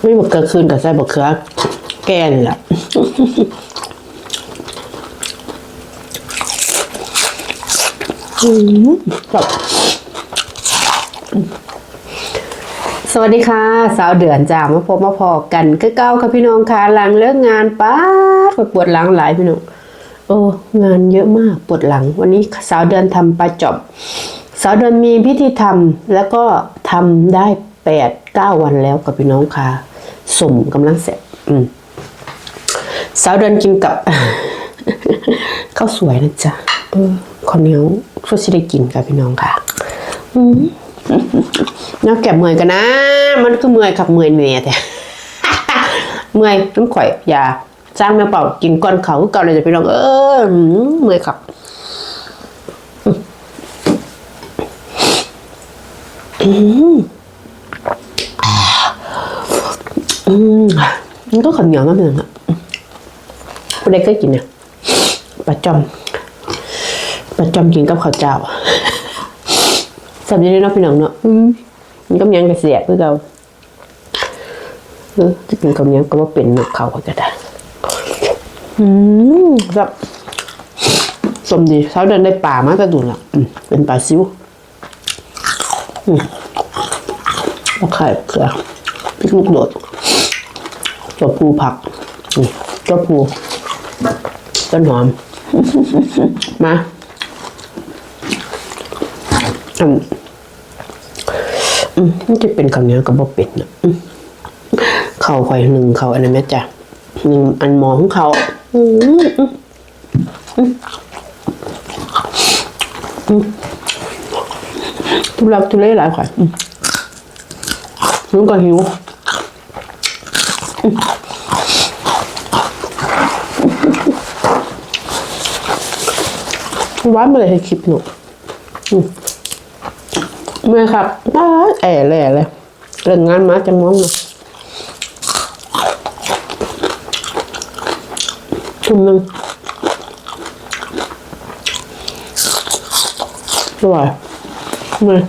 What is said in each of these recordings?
ไม่บอกเกิดขึ้นกับใส่บอกเขือแก่นี่แหละแบบสวัสดีค่ะ สาวเดือนจ้ามาพบมาพอกันคือเก้าค่ะพี่น้องค่ะหลังเลิกงานป้าดปวดหลังหลายพี่น้องโอ้งานเยอะมากปวดหลัง วันนี้สาวเดือนทำปลาจอบสาวเดือนมีพิธีทำแล้วก็ทำได้ แปดเก้าวันแล้วกับพี่น้องค่ะสมกำลังเสร็จอืมสาวเดือนกินกับข้าวสวยนะจ๊ะเออข้าวเหนียวช่วยสิได้กินกับพี่น้องค่ะน้าแก็บเมื่อยกันนะ มันคือเมื่อยขับเมื่อยเนี่ยแต่เมื่อยน้ำข่อย อย่าสร้างแม่เป่ากินก้อนเขาเก่อนเลยจะพี่น้องเออเมื่อยขับอืม มันก็ข้าวเหนียวมากเลยนะคุณได้เคยกินเนี่ยปลาจอมปลาจอมกินกับข้าวเจ้าสับยังไงเนาะพี่น้องเนาะอืมมันก็ยังกระเสียบคือเราเออจะกินกับยังก็ว่าเป็นหนักเขาก็ได้อืมแบบสมดีเช้าเดินได้ป่ามากกระดุนละอืมเป็นปลาซิวอืมแล้วไข่เกลือพริกลูกโดด ตัวผูผักนี่ตัวผูต้นหอม มาอืมอืมมันจะเป็นคำนี้กับบ่เป็ดนะเขาคอยหนึ่งเขาอันนั้นแม่จ้ะหนึ่งอันหมอของเขาอืมอืมอืมอืมทุลักทุเลหลายข่อยอืมมันก็หิว ว่าเมื่อไรให้คลิปหนูเมื่อครับบ้าแอ่แหล่เลยเรื่องงานมาจะมองนะทุ่มหนึ่งสวยเมื่อย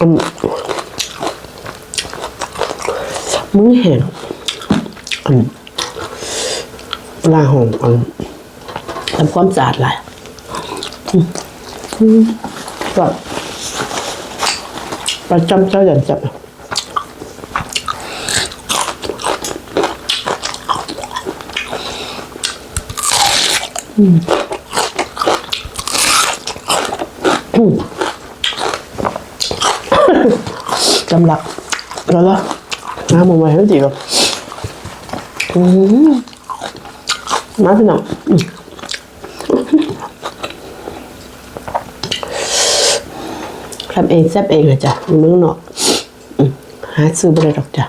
อืม มึงแห้งอืมลาหอมเอาทำความสะอาดหลายก็ประจำเจ้าหยันจับอืมจำหลักแล้วล่ะ น้ำมันไว้ให้ดีก่อนอืมาพี่น้องทำเองแซ่บเองเลยจ้ะมึงเมืองนอกหาซื้อไม่ได้หรอกจ้ะ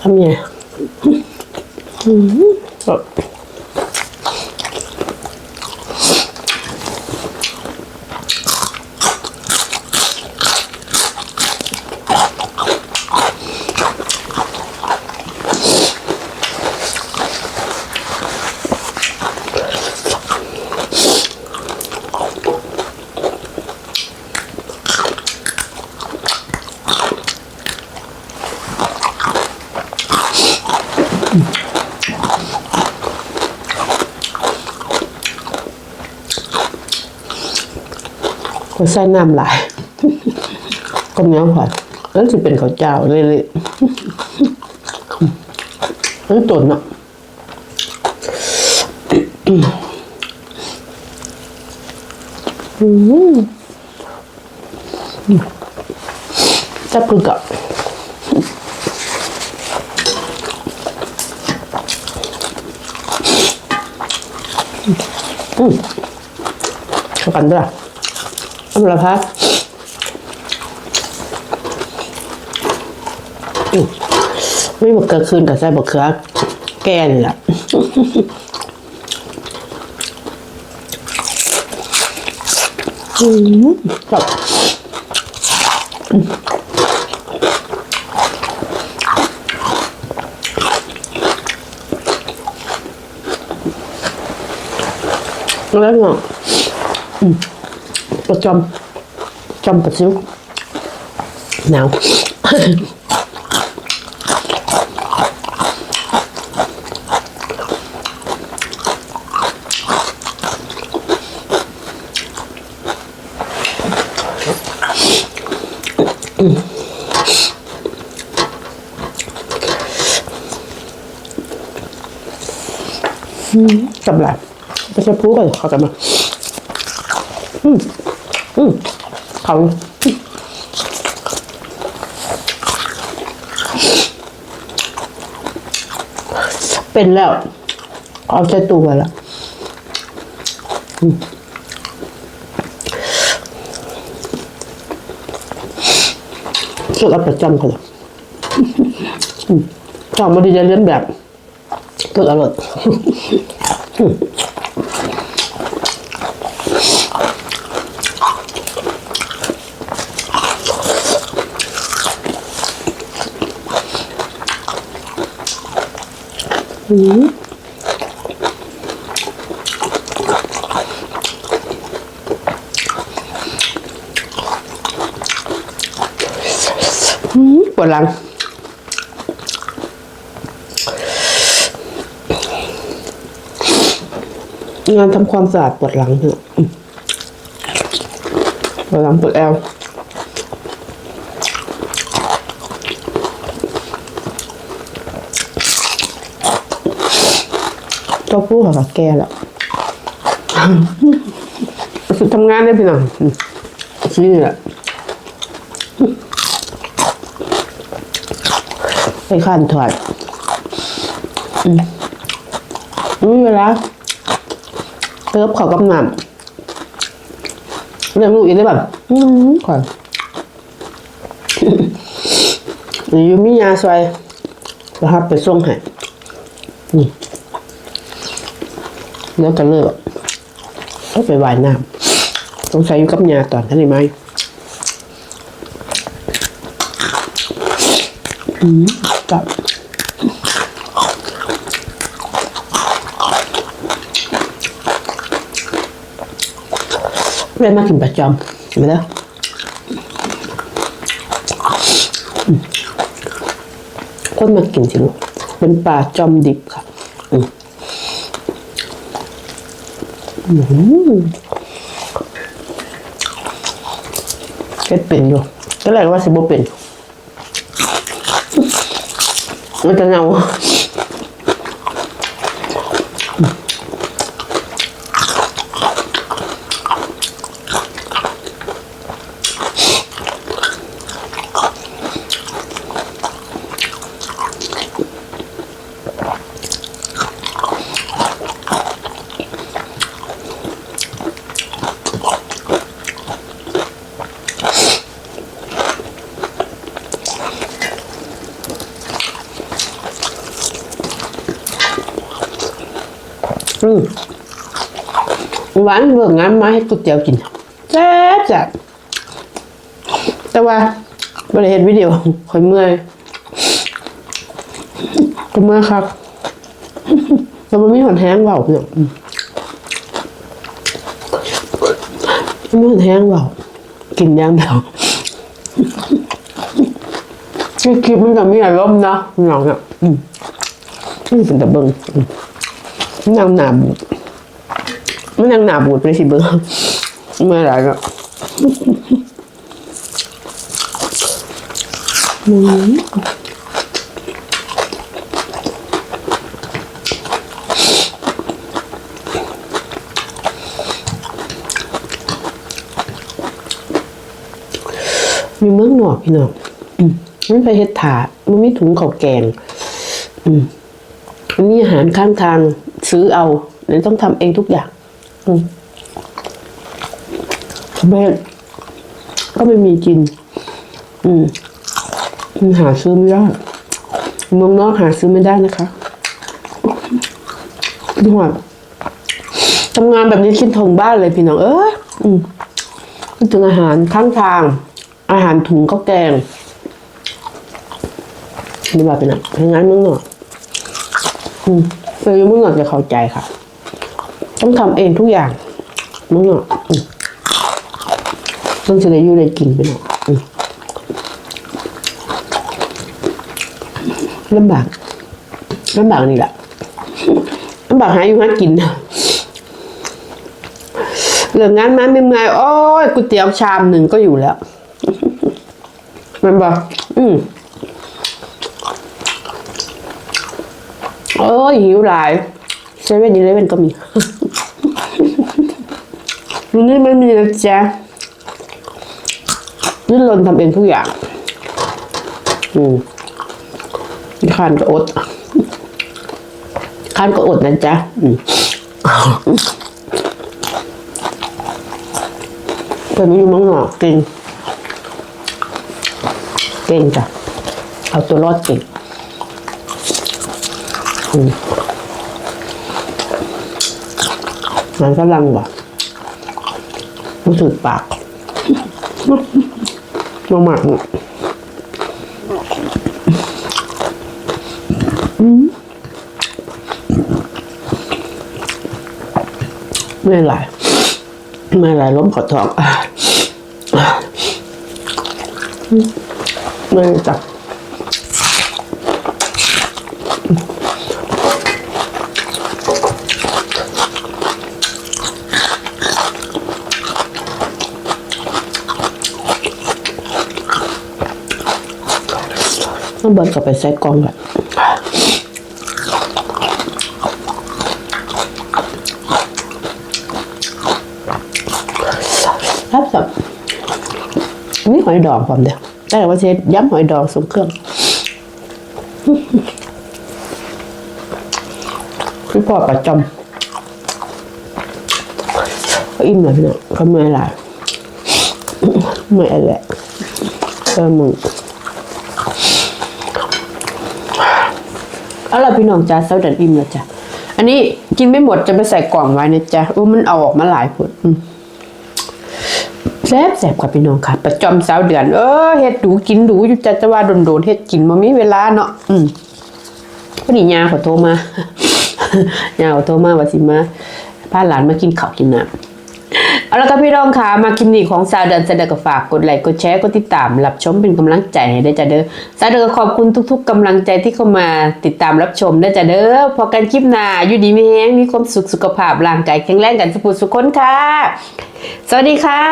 ทำยังไง ก็ใส่น้ำหลายก็เนียวผ่อนแล้วจะเป็นข้าวเจ้าเละๆนั่นตนเนาะอืมจับคือกับเข้ากันด้วย อัมราพักอืมไม่บอกเกิดขึ้นกับใส่บอกเขือแกนี่แหละอืมแบบแล้วเนาะ ประจำจจำปัดซิวหนาวกำลังไม่ อืมเขาเป็นแล้วเอาใจตัวแล้วสุดอาประจำเขาเลยอืมจองมาดีจะเลียนแบบสุดอร่อย ปวดหลังงานทำความสะอาดปวดหลังเถอะปวดหลังปวดแอว เจ้าผู้กับแกแล้วสุดทำงานได้พี่น้องอืมนี่แหละไปขันถอดอืมมีเวลาเติบเขากำนำเลี้ยงลูกอีกได้แบบอืมก่อนอยู่มียาซอยนะครับไปส่งให้นี่ แล้วก็เลิกก็ไปว่ายน้ำสงสัยอยู่กับยาตอนนั้นเลยไหมกับเรียนมากินประจำมาแล้วอืมคนมากินสิลูกเป็นปลาจอมดิบค่ะ อืม เก็ดเป็นอยู่ก็แรกว่าสิบ่เป็นมันจะเนา อืมหวานเบื่องามมาให้ก๋วยเตี๋ยวกินแซ่บจัดแต่ว่าบริเห็นวิดีโอคอยเมื่อยก็เมื่อยครับแต่มันไม่หอนแห้งเบาเนาะอืมมันไม่หอนแห้งเบากินย่างเดียวคลิปมันก็มีอารมณ์นะหนองอะอืมนี่เป็นตะเบิง นยังหนาบูดมันยังหนาบูดไปสิเบิ้งเมื่อไรก็อืมมีเมืองหนอกพี่น้องมมันไปเฮ็ดถาดมันมีถุงข้าวแกง อืมมันมีอาหารข้างทาง ซื้อเอาเลยต้องทำเองทุกอย่างอืมแม่ก็ไม่มีกิน อืมหาซื้อไม่ได้เมืองนอกหาซื้อไม่ได้นะคะดูว่าทำงานแบบนี้คิดถึงบ้านเลยพี่น้อง เอ้ยอืมถึงอาหารข้างทาง อาหารถุงข้าวแกงนี่ว่าเป็นอะไรงานเมืองนอกอืม เคยมึงหน่อยจะเข้าใจค่ะ ต้องทำเองทุกอย่าง มึงหน่อยอืมต้องจะได้อยู่ได้กินไปหน่อยลำบากลำบากนี่แหละลำบากหาอยู่หากินเหลืองานมาไม่เมื่อยโอ้ยก๋วยเตี๋ยวชามหนึ่งก็อยู่แล้ว มันบอกอืม โอ้ยหิวหลายเซเว่นอีเลเว่นก็มีวันนี้ไม่มีนะจ๊ะนี่ลนทำเองทุกอย่าง อืมขานก็อดขานก็อดนะจ๊ะ อืมเพื่อนไม่อยู่เมังนอกเก่ง เก่งจ้ะ เอาตัวรอดเก่ง มันกำลังว่ะรู้สึกปากมาหมักไม่ไหลไม่ไหลล้มขอทองไม่จับ ต้องเบิร์นกลับไปใส่กล่องก่อนรับสับนี่หอยดองผมเดียวแต่ว่าเช็ดย้ำหอยดองส่งเครื่องพี่พ่อประจำอิ่มแล้วเนี่ยเขาเมื่อยหลายเมื่อยแหละเออมึง เอาล่ะพี่น้องจ้าเซาดันอิ่มแล้วจ้ะอันนี้กินไม่หมดจะไปใส่กล่องไว้นะจ๊ะโอ้มันเอาออกมาหลายผลแซ่บแซ่บกับพี่น้องค่ะ ประจำสาวเดือน เออเฮ็ดดูกินดูอยู่จ้ะแต่ว่าโดนๆเฮ็ดกินบ่มีเวลาเนาะอืมพอดียาขาโทรมายาขาโทรมาว่าสิมาพาหลานมากินข้าวกินน้ำ เอาละครับพี่น้องค่ะมาคลิปนี้ของซาวเดินเสนอก็ฝากกดไลค์กดแชร์กดติดตามรับชมเป็นกำลังใจให้ได้จ้ะเด้อซาวเดินก็ขอบคุณทุก ๆกำลังใจที่เข้ามาติดตามรับชมได้จ้ะเด้อพอกันคลิปหน้าอยู่ดีมีแห้งมีความสุขสุขภาพร่างกายแข็งแรงกันสุขสุขคนค่ะ สวัสดีค่ะ